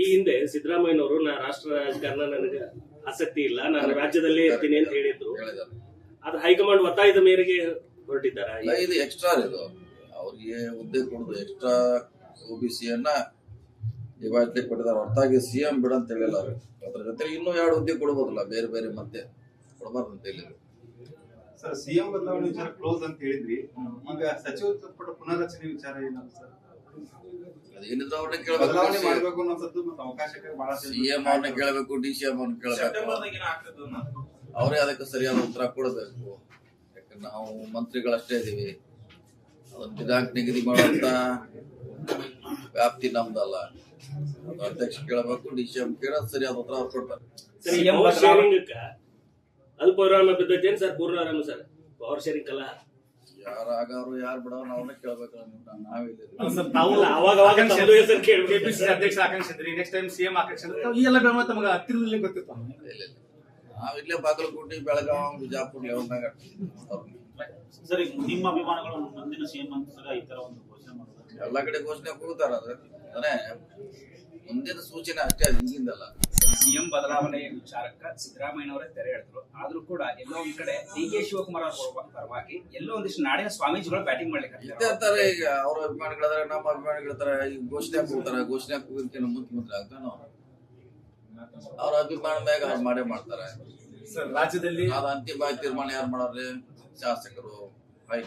ಈ ಹಿಂದೆ ಸಿದ್ದರಾಮಯ್ಯನವರು ನಾ ರಾಷ್ಟ್ರ ರಾಜಕಾರಣ ನನಗೆ ಆಸಕ್ತಿ ಇಲ್ಲ. ನಾನು ರಾಜ್ಯದಲ್ಲೇ ಇರ್ತೀನಿ ಅಂತ ಹೇಳಿದ್ರು. ಆದ್ರೆ ಅದು ಹೈಕಮಾಂಡ್ ಒತ್ತಾಯದ ಮೇರೆಗೆ ಹೊರಟಿದ್ದಾರೆ? ಅಲ್ಲ ಇದು ಎಕ್ಸ್ಟ್ರಾ ಇದು ಅವ್ರಿಗೆ ಹುದ್ದೆ ಕೊಡುದು ಎಕ್ಸ್ಟ್ರಾ ಒ ಬಿ ಸಿಯನ್ನ ಡಿವೈಡ್ಲಿ ಕೊಟ್ಟಿದ್ದಾರೆ. ಹೊರತಾಗಿ ಸಿ ಎಂ ಬಿಡ ಅಂತ ಹೇಳಿಲ್ಲ ಅವ್ರು. ಅದ್ರ ಜೊತೆ ಇನ್ನೂ ಎರಡು ಹುದ್ದೆ ಕೊಡ್ಬೋದಲ್ಲ ಬೇರೆ ಬೇರೆ ಮತ್ತೆ ಕೊಡಬಾರ್ದು ಅಂತ ಹೇಳಿದ್ರು. ಸರ್ ಸಿಎಂ ಬದಲಾವಣೆ ವಿಚಾರ ಕ್ಲೋಸ್ ಅಂತ ಹೇಳಿದ್ರಿ. ಈಗ ಸಚಿವ ಸಂಪುಟ ಪುನರ್ರಚನೆ ವಿಚಾರ ಏನಾದ್ರು ಸರ್? ಅದೇನಿದ್ರು ಅವ್ರನ್ನ ಕೇಳಬೇಕು. ಮಾಡ್ಬೇಕು ಅನ್ನೋದು ಮತ್ತೆ ಅವಕಾಶಕ್ಕೆ ಬಹಳ ಸಿ ಎಂ ಅವ್ರನ್ನ ಕೇಳಬೇಕು ಡಿ ಸಿ ಎಂ ಅವ್ರನ್ನ ಕೇಳಬೇಕು. ಅವರೇ ಅದಕ್ಕೆ ಸರಿಯಾದ ಉತ್ತರ ಕೊಡಬೇಕು. ಯಾಕಂದ್ರೆ ನಾವು ಮಂತ್ರಿಗಳಷ್ಟೇ ಇದೀವಿ. ಅದನ್ನ ದಿನಾಂಕ ನಿಗದಿ ಮಾಡುವಂತ ವ್ಯಾಪ್ತಿ ನಮ್ದಲ್ಲ. ಅಧ್ಯಕ್ಷ ಕೇಳಬೇಕು ಡಿ ಸಿ ಎಂ ಕೇಳೋದು ಸರಿಯಾದ ಉತ್ತರ ಅವ್ರು ಕೊಡ್ತಾರೆ. ಅಲ್ಪ ವಿರಾಮ ಬಿದ್ದೈತೇನ್ ಸರ್ ಪೂರ್ಣ ಆರಾಮ ಸರ್ ಪವರ್ ಶೇರಿಂಗ್ ಅಲ್ಲ ಯಾರು ಆಗಾರು ಯಾರು ಬಿಡೋರು ಅವ್ರನ್ನ ಕೇಳ್ಬೇಕು ನಾವಿಲ್ಲ ಸರ್, ತಾವು ಅಲ್ಲ, ಅವಾಗ ಅವಾಗ ತಮ್ಮದು ಹೆಸರು ಕೇಳ್ಬೇಕು. ಕೆಪಿಸಿಸಿ ಅಧ್ಯಕ್ಷ ಆಕಾಂಕ್ಷಿದ್ರಿ ನೆಕ್ಸ್ಟ್ ಟೈಮ್ ಸಿಎಂ ಆಕಾಂಕ್ಷಿದ್ರೆ ಈ ಎಲ್ಲ ತಮಗೆ ಹತ್ತಿರದಲ್ಲಿ ಗೊತ್ತಿತ್ತು. ಇಲ್ಲ ಬಾಗಲಕೋಟೆ ಬೆಳಗಾವಿ ಬಿಜಾಪುರ ಲೆವೆಲ್ನಾಗ ಸರ್ ಈಗ ನಿಮ್ಮ ಅಭಿಮಾನಿಗಳು ಮುಂದಿನ ಸಿಎಂ ಅಂತ ಸರ್ ಈ ತರ ಒಂದು ಘೋಷಣೆ ಎಲ್ಲ ಕಡೆ ಘೋಷಣೆ ಕೂಗ್ತಾರ ಅಂದ್ರೆ ಮುಂದಿನ ಸೂಚನೆ ಅಷ್ಟೇ ಹಿಂದಿಂದಲ್ಲ. ಸಿಎಂ ಬದಲಾವಣೆ ವಿಚಾರಕ್ಕ ಸಿದ್ದರಾಮಯ್ಯನವರೇ ತೆರೆ ಎಳೆದ್ರು. ಆದ್ರೂ ಕೂಡ ಎಲ್ಲೋ ಒಂದ್ ಕಡೆ ಡಿ ಕೆ ಶಿವಕುಮಾರ್ ಅವರ ಪರವಾಗಿ ಎಲ್ಲೋ ಒಂದಿಷ್ಟು ನಾಡಿನ ಸ್ವಾಮೀಜಿಗಳು ಬ್ಯಾಟಿಂಗ್ ಮಾಡ್ಲಿಕ್ಕೆ ಅಂತಾರೆ ಇರ್ತಾರೆ ಈಗ ಅವ್ರ ಅಭಿಮಾನಿಗಳಾದ್ರೆ ನಮ್ಮ ಅಭಿಮಾನಿಗಳಿರ್ತಾರೆ ಈಗ ಘೋಷಣೆ ಕೂಗ್ತಾರೆ ಘೋಷಣೆ ಕೂಗಿನ ಮುಖ್ಯಮಂತ್ರಿ ಆಗ್ತಾನ? ಅವ್ರ ಅಭಿಮಾನ ಮ್ಯಾಗ ಅವ್ರು ಮಾಡೇ ಮಾಡ್ತಾರೆ. ಸರ್ ರಾಜ್ಯದಲ್ಲಿ ಅದ ಅಂತಿಮ ತೀರ್ಮಾನ ಯಾರು ಮಾಡೋರಿ ಶಾಸಕರು ಹೈ